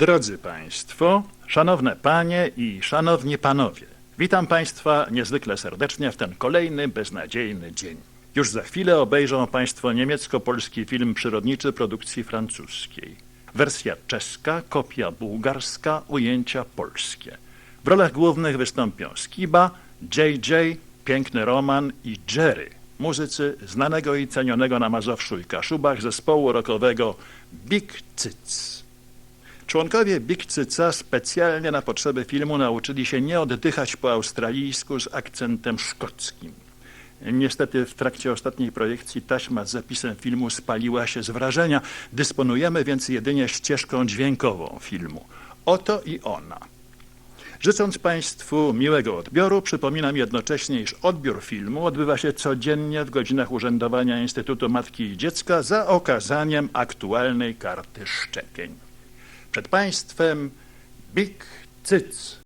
Drodzy Państwo, szanowne Panie i szanowni Panowie, witam Państwa niezwykle serdecznie w ten kolejny beznadziejny dzień. Już za chwilę obejrzą Państwo niemiecko-polski film przyrodniczy produkcji francuskiej. Wersja czeska, kopia bułgarska, ujęcia polskie. W rolach głównych wystąpią Skiba, JJ, Piękny Roman i Jerry, muzycy znanego i cenionego na Mazowszu i Kaszubach zespołu rockowego Big Cyc. Członkowie Big Cyca specjalnie na potrzeby filmu nauczyli się nie oddychać po australijsku z akcentem szkockim. Niestety w trakcie ostatniej projekcji taśma z zapisem filmu spaliła się z wrażenia. Dysponujemy więc jedynie ścieżką dźwiękową filmu. Oto i ona. Życząc Państwu miłego odbioru, przypominam jednocześnie, iż odbiór filmu odbywa się codziennie w godzinach urzędowania Instytutu Matki i Dziecka za okazaniem aktualnej karty szczepień. Przed Państwem Big Cyc.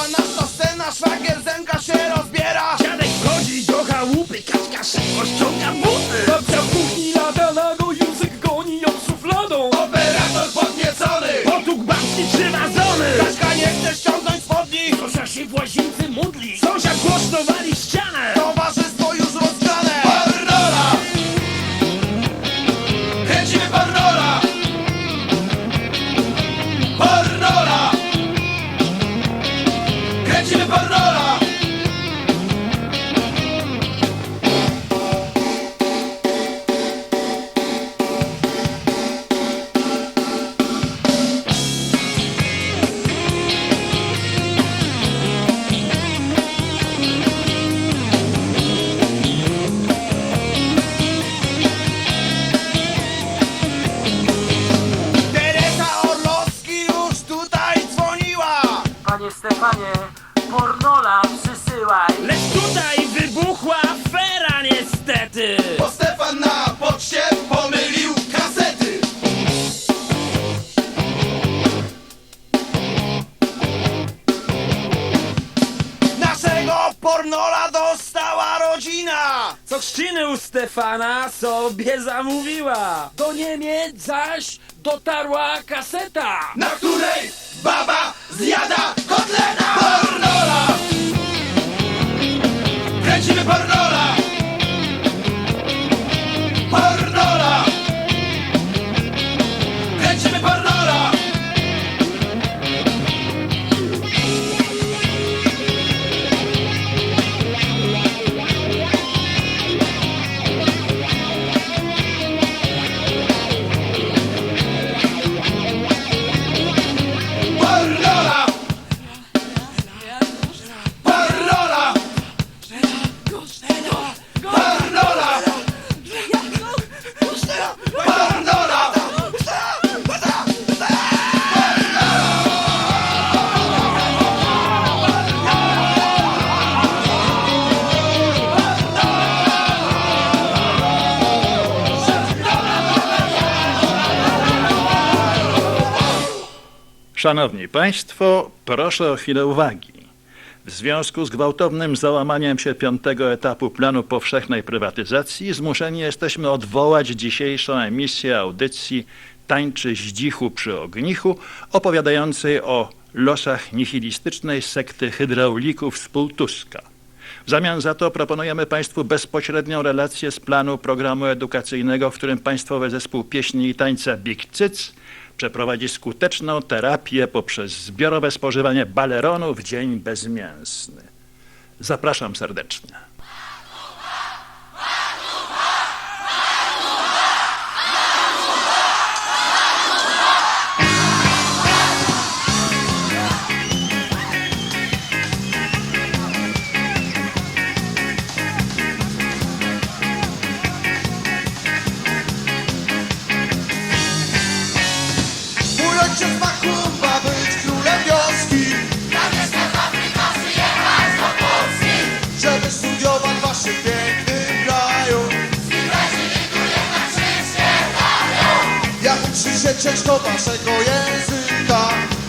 Pierwsza nasza scena Szwagier zęka się rozbiera Dziadek wchodzi do chałupy, kaczka szybko ściąga buty. Babcia w kuchni lata nago Józek goni ją szufladą Operator podniecony Potuk babci przywadzony. Kaśka nie chce ściągnąć spodni Zosia się w łazience modli. Sąsiad głośno wali ścianę. Przysyłaj. Lecz tutaj wybuchła afera niestety. Bo Stefan na poczcie pomylił kasety Naszego pornola dostała rodzina Co chrzciny u Stefana sobie zamówiła. Do Niemiec zaś dotarła kaseta Na której baba zjada kotleta Pornola Szanowni Państwo, proszę o chwilę uwagi. W związku z gwałtownym załamaniem się piątego etapu planu powszechnej prywatyzacji zmuszeni jesteśmy odwołać dzisiejszą emisję audycji Tańczy zdzichu przy ognichu opowiadającej o losach nihilistycznej sekty hydraulików z Pultuska. W zamian za to proponujemy Państwu bezpośrednią relację z planu programu edukacyjnego, w którym Państwowy Zespół Pieśni i Tańca Big Cyc przeprowadzi skuteczną terapię poprzez zbiorowe spożywanie baleronu w dzień bezmięsny. Zapraszam serdecznie. Się ciężko waszego języka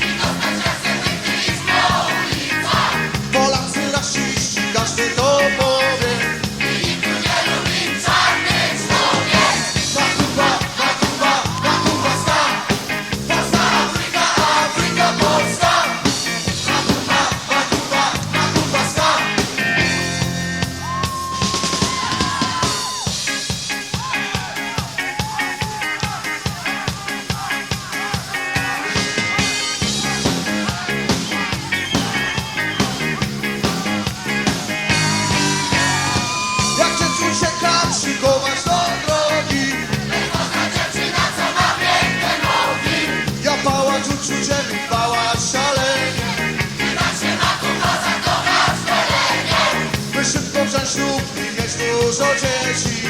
ślub i mieć dużo dzieci.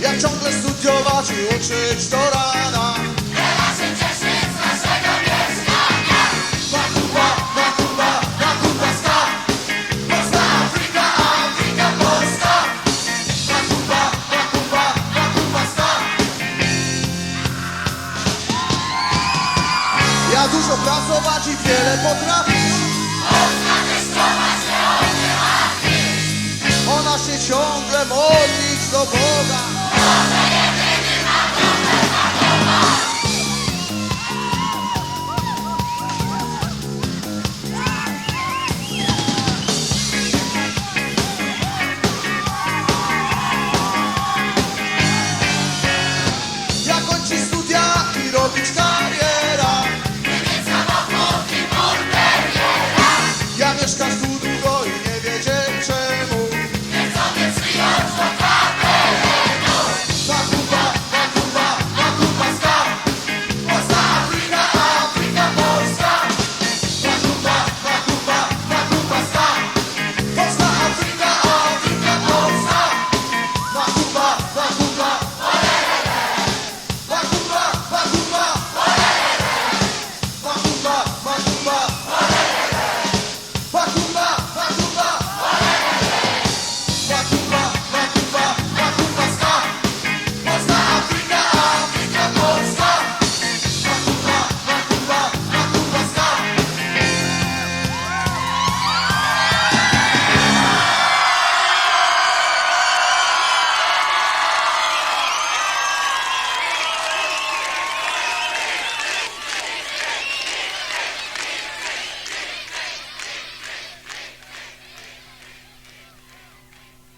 Jak ciągle studiować i uczyć do rana. Makuba, Makuba, Makuba stan Polska, Afryka, Afryka, Polska. Makuba, Makuba, Makuba stan Ja dużo pracować i wiele potrafić ciągle modlić do Boga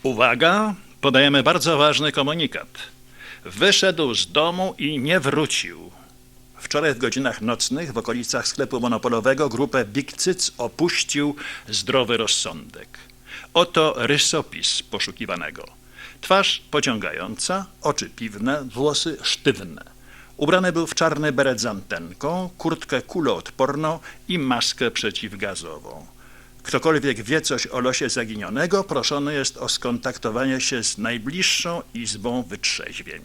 Uwaga, podajemy bardzo ważny komunikat. Wyszedł z domu i nie wrócił. Wczoraj w godzinach nocnych w okolicach sklepu monopolowego grupę Big Cyc opuścił zdrowy rozsądek. Oto rysopis poszukiwanego. Twarz pociągająca, oczy piwne, włosy sztywne. Ubrany był w czarny beret z antenką, kurtkę kuloodporną i maskę przeciwgazową. Ktokolwiek wie coś o losie zaginionego, proszony jest o skontaktowanie się z najbliższą izbą wytrzeźwień.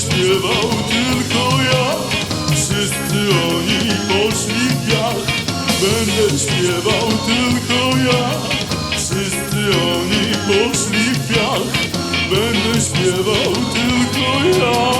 Śpiewał tylko ja. Wszyscy oni poszli w piach Będę śpiewał tylko ja. Wszyscy oni poszli w piach Będę śpiewał tylko ja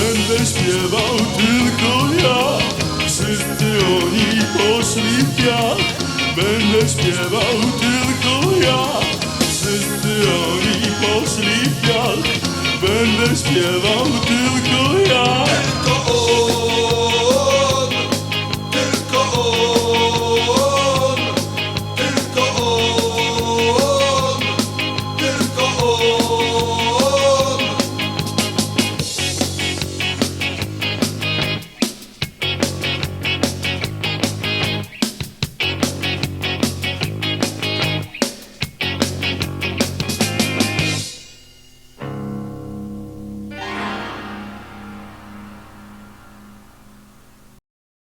Będę śpiewał tylko ja. Wszyscy oni poszli w piach Będę śpiewał tylko ja. Wszyscy oni poszli w piach Będę śpiewał tylko